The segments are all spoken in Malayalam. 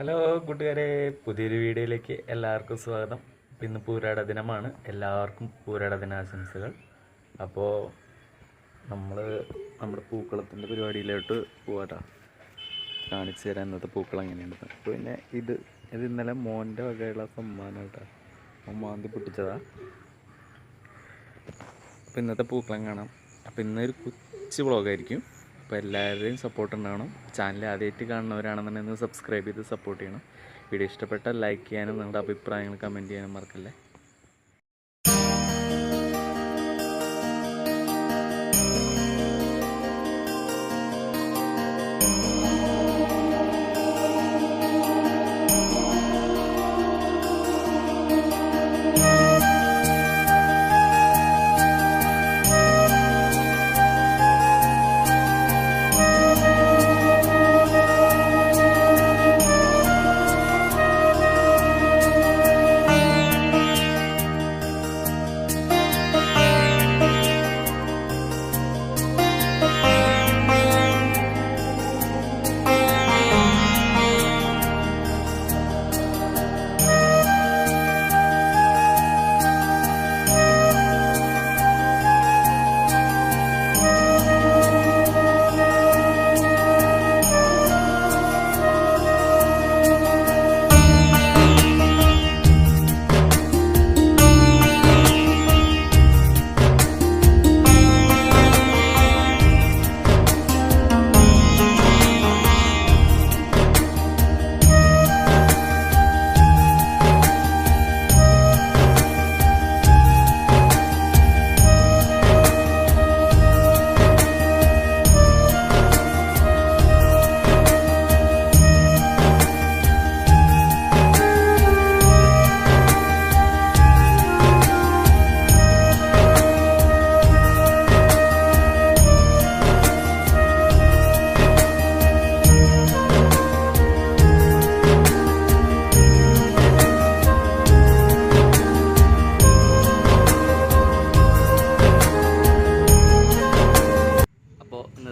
ഹലോ കൂട്ടുകാരെ പുതിയൊരു വീഡിയോയിലേക്ക് എല്ലാവർക്കും സ്വാഗതം. ഇന്ന് പൂരാട ദിനമാണ്. എല്ലാവർക്കും പൂരാട ദിനാശംസകൾ. അപ്പോൾ നമ്മൾ നമ്മുടെ പൂക്കളത്തിന്റെ പരിപാടിയിലോട്ട് പോവാട്ടോ കാണിച്ചു തരാൻ ഇന്നത്തെ പൂക്കൾ എങ്ങനെയുണ്ട് പിന്നെ ഇത് ഇത് ഇന്നലെ മോന്റെ വകയുള്ള സമ്മാനം കേട്ടോ. മാന്തി പൊട്ടിച്ചതാ. അപ്പോൾ ഇന്നത്തെ പൂക്കളം കാണാം. അപ്പോൾ ഇന്നൊരു കൊച്ചു വ്ളോഗായിരിക്കും. അപ്പോൾ എല്ലാവരുടെയും സപ്പോർട്ട് ഉണ്ടാവണം. ചാനൽ ആദ്യമായിട്ട് കാണുന്നവരാണെന്നുണ്ടെങ്കിൽ സബ്സ്ക്രൈബ് ചെയ്ത് സപ്പോർട്ട് ചെയ്യണം. വീഡിയോ ഇഷ്ടപ്പെട്ടാൽ ലൈക്ക് ചെയ്യാനും നിങ്ങളുടെ അഭിപ്രായങ്ങൾ കമന്റ് ചെയ്യാനും മറക്കല്ലേ.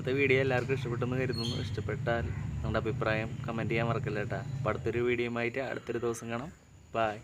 ഇന്നത്തെ വീഡിയോ എല്ലാവർക്കും ഇഷ്ടപ്പെട്ടെന്ന് കരുതുന്നു. ഇഷ്ടപ്പെട്ടാൽ നിങ്ങളുടെ അഭിപ്രായം കമന്റ് ചെയ്യാൻ മറക്കല്ലേട്ടാ അപ്പോൾ അടുത്തൊരു ആയിട്ട് അടുത്തൊരു ദിവസം കാണാം. ബായ്